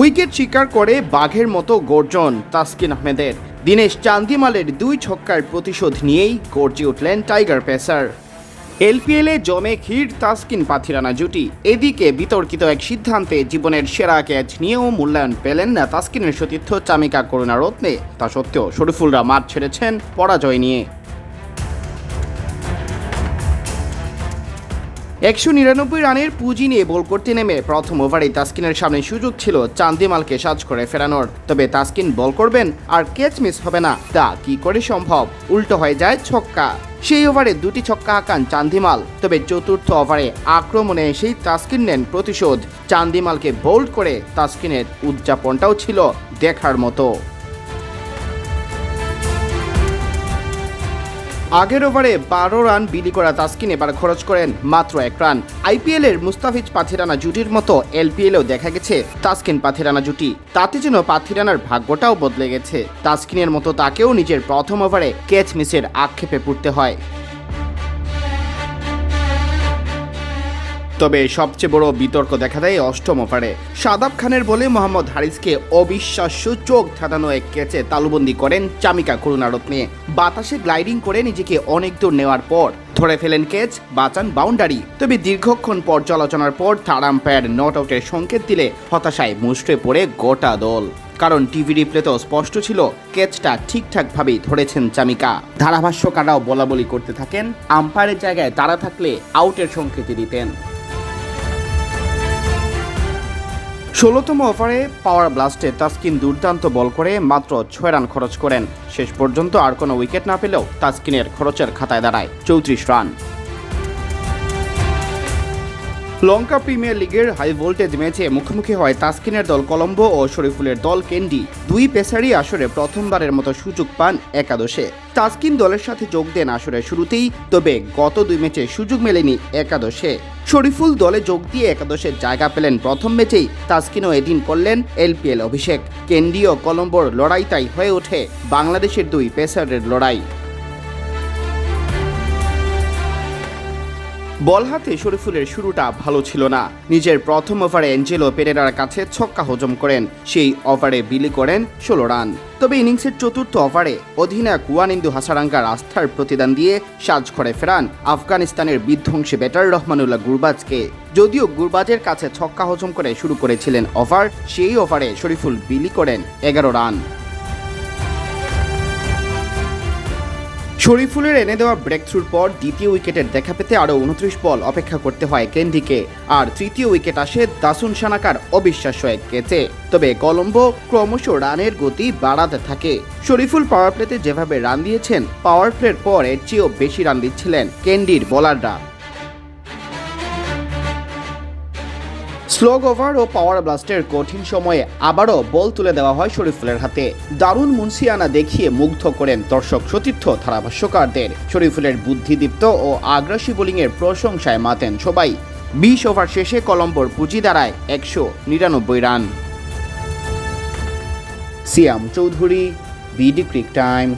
Wicket শিকার করে বাঘের মতো গর্জন তাসকিন আহমেদের। দিনেশ চান্দিমালের দুই ছক্কার প্রতিশোধ নিয়েই গর্জে উঠলেন টাইগার পেসার। এলপিএলে জমে ক্ষীর তাসকিন পাথিরানা জুটি। এদিকে বিতর্কিত এক সিদ্ধান্তে জীবনের সেরা ক্যাচ নিয়েও মূল্যায়ন পেলেন না তাসকিনের সতীর্থ চামিকা করুণারত্নে। তা সত্ত্বেও শরীফুলরা মাঠ ছেড়েছেন পরাজয় নিয়ে। একশো নিরানব্বই রানের পুঁজি নিয়ে বল করতে নেমে প্রথম ওভারে তাসকিনের সামনে সুযোগ ছিল চান্দিমালকে সাজ করে ফেরানোর। তবে তাস্কিন বল করবেন আর ক্যাচ মিস হবে না। তা কি করে সম্ভব? উল্টো হয়ে যায় ছক্কা। সেই ওভারে দুটি ছক্কা হাঁকান চান্দিমাল। তবে চতুর্থ ওভারে আক্রমণে এসেই তাসকিন নেন প্রতিশোধ। চান্দিমালকে বোল্ড করে তাসকিনের উদযাপনটাও ছিল দেখার মতো। আগের ওভারে বারো রান বিলি করা তাসকিন এবার খরচ করেন মাত্র এক রান। আইপিএল এর মুস্তাফিজ পাথিরানা জুটির মতো এলপিএলেও দেখা গেছে তাসকিন পাথিরানা জুটি। তাতে যেন পাথিরানার ভাগ্যটাও বদলে গেছে। তাসকিনের মতো তাকেও নিজের প্রথম ওভারে ক্যাচ মিসের আক্ষেপে পড়তে হয়। তবে সবচেয়ে বড় বিতর্ক দেখা দেয় অষ্টম ওভারে। সাদাব খানের বলে মোহাম্মদ হারিসকে অবিশ্বাস্য চোখ ধাঁধানো এক ক্যাচে তালুবন্দি করেন চামিকা করুণারত্নে বাতাসে গ্লাইডিং করে নিজেকে অনেক দূর নেওয়ার পর ধরে ফেলেন ক্যাচ, বাঁচান বাউন্ডারি। তবে দীর্ঘক্ষণ পর্যালোচনার পর থার্ড আম্পায়ার নট আউটের সংকেত দিলে হতাশায় মুষ্টে পড়ে গোটা দল। কারণ টিভি রিপ্লেতেও স্পষ্ট ছিল, ক্যাচটা ঠিকঠাকভাবেই ধরেছেন চামিকা। ধারাভাষ্যকাররাও বলা বলি করতে থাকেন, আম্পায়ারের জায়গায় তারা থাকলে আউটের সংকেতই দিতেন। ষোলোতম ওভারে পাওয়ার ব্লাস্টে তাস্কিন দুর্দান্ত বল করে মাত্র ছয় রান খরচ করেন। শেষ পর্যন্ত আর কোনো উইকেট না পেলেও তাস্কিনের খরচের খাতায় দাঁড়ায় চৌত্রিশ রান। লঙ্কা প্রিমিয়ার লিগের হাই ভোল্টেজ ম্যাচে মুখোমুখি হয় তাসকিনের দল কলম্বো ও শরীফুলের দল কেন্ডি। দুই পেসারই আসরে প্রথমবারের মতো সুযোগ পান একাদশে। তাসকিন দলের সাথে যোগ দেন আসরের শুরুতেই, তবে গত দুই ম্যাচে সুযোগ মেলেনি একাদশে। শরীফুল দলে যোগ দিয়ে একাদশের জায়গা পেলেন প্রথম ম্যাচেই, তাসকিনও এদিন করলেন এলপিএল অভিষেক। কেন্ডি ও কলম্বোর লড়াই তাই হয়ে ওঠে বাংলাদেশের দুই পেসারের লড়াই। বল হাতে শরীফুলের শুরুটা ভালো ছিল না। নিজের প্রথম ওভারে অ্যাঞ্জেলো পেরেরার কাছে ছক্কা হজম করেন। সেই ওভারে বিলি করেন ষোলো রান। তবে ইনিংসের চতুর্থ ওভারে অধিনায়ক ওয়ানিন্দু হাসারাঙ্গার আস্থার প্রতিদান দিয়ে সাজ করে ফেরান আফগানিস্তানের বিধ্বংসী ব্যাটার রহমানুল্লাহ গুরবাজকে। যদিও গুরবাজের কাছে ছক্কা হজম করে শুরু করেছিলেন ওভার, সেই ওভারে শরীফুল বিলি করেন এগারো রান। শরীফুলের এনে দেওয়া ব্রেক থ্রুর পর দ্বিতীয় উইকেটের দেখা পেতে আরও উনত্রিশ বল অপেক্ষা করতে হয় কেন্ডিকে আর তৃতীয় উইকেট আসে দাসুন সানাকার অবিশ্বাস্য এক কেচে তবে কলম্বো ক্রমশ রানের গতি বাড়াতে থাকে। শরীফুল পাওয়ার প্লেতে যেভাবে রান দিয়েছেন পাওয়ার প্লের পর এর চেয়েও বেশি রান দিচ্ছিলেন কেন্ডির বোলাররা স্লোগ ওভার ও পাওয়ার ব্লাস্টের কঠিন সময়ে আবারও বল তুলে দেওয়া হয় শরীফুলের হাতে। দারুণ মুন্সিয়ানা দেখিয়ে মুগ্ধ করেন দর্শক সতীর্থ ধারাভাষ্যকারদের। শরীফুলের বুদ্ধিদীপ্ত ও আগ্রাসী বোলিংয়ের প্রশংসায় মাতেন সবাই। বিশ ওভার শেষে কলম্বোর পুঁজি দাঁড়ায় একশো নিরানব্বই run. Siam Chowdhury, BD cric time.